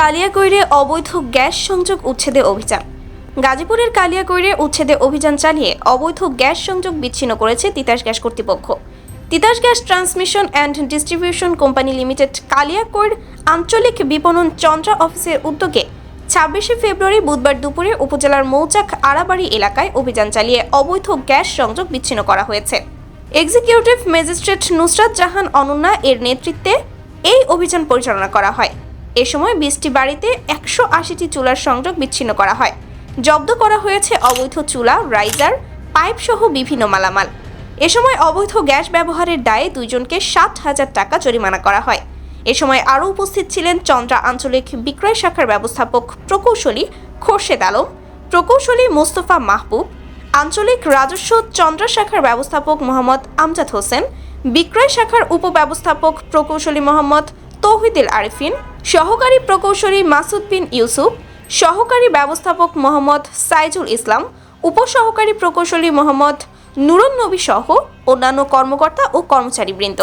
কালিয়াকৈরে অবৈধ গ্যাস সংযোগ উচ্ছেদে অভিযান। গাজীপুরের কালিয়াকৈরে উচ্ছেদে অভিযান চালিয়ে অবৈধ গ্যাস সংযোগ বিচ্ছিন্ন করেছে তিতাস গ্যাস কর্তৃপক্ষ। Titas gas transmission and distribution company limited Kaliakair আঞ্চলিক বিপণন চন্দ্রা অফিসের উদ্যোগে ছাব্বিশে ফেব্রুয়ারি বুধবার দুপুরে উপজেলার মৌচাক আড়াবাড়ি এলাকায় অভিযান চালিয়ে অবৈধ গ্যাস সংযোগ বিচ্ছিন্ন করা হয়েছে। এক্সিকিউটিভ ম্যাজিস্ট্রেট নুসরাত জাহান অনন্যা এর নেতৃত্বে এই অভিযান পরিচালনা করা হয়। এ সময় বিশটি বাড়িতে একশো আশিটি চুলার সংযোগ বিচ্ছিন্ন করা হয়। জব্দ করা হয়েছে অবৈধ চুলা, রাইজার পাইপ সহ বিভিন্ন মালামাল। এ সময় অবৈধ গ্যাস ব্যবহারের দায়ে দুইজনকে ষাট হাজার টাকা জরিমানা করা হয়। এ সময় আরও উপস্থিত ছিলেন চন্দ্রা আঞ্চলিক বিক্রয় শাখার ব্যবস্থাপক প্রকৌশলী খোরশেদ আলম, প্রকৌশলী মোস্তফা মাহবুব, আঞ্চলিক রাজস্ব চন্দ্রা শাখার ব্যবস্থাপক মোহাম্মদ আমজাদ হোসেন, বিক্রয় শাখার উপব্যবস্থাপক প্রকৌশলী মোহাম্মদ তৌহিদুল আরিফিন সহকারী প্রকৌশলী মাসুদ বিন ইউসুফ, সহকারী ব্যবস্থাপক মোহাম্মদ সাইজুল ইসলাম, উপসহকারী প্রকৌশলী মোহাম্মদ নুরুন নবী সহ অন্যান্য কর্মকর্তা ও কর্মচারীবৃন্দ।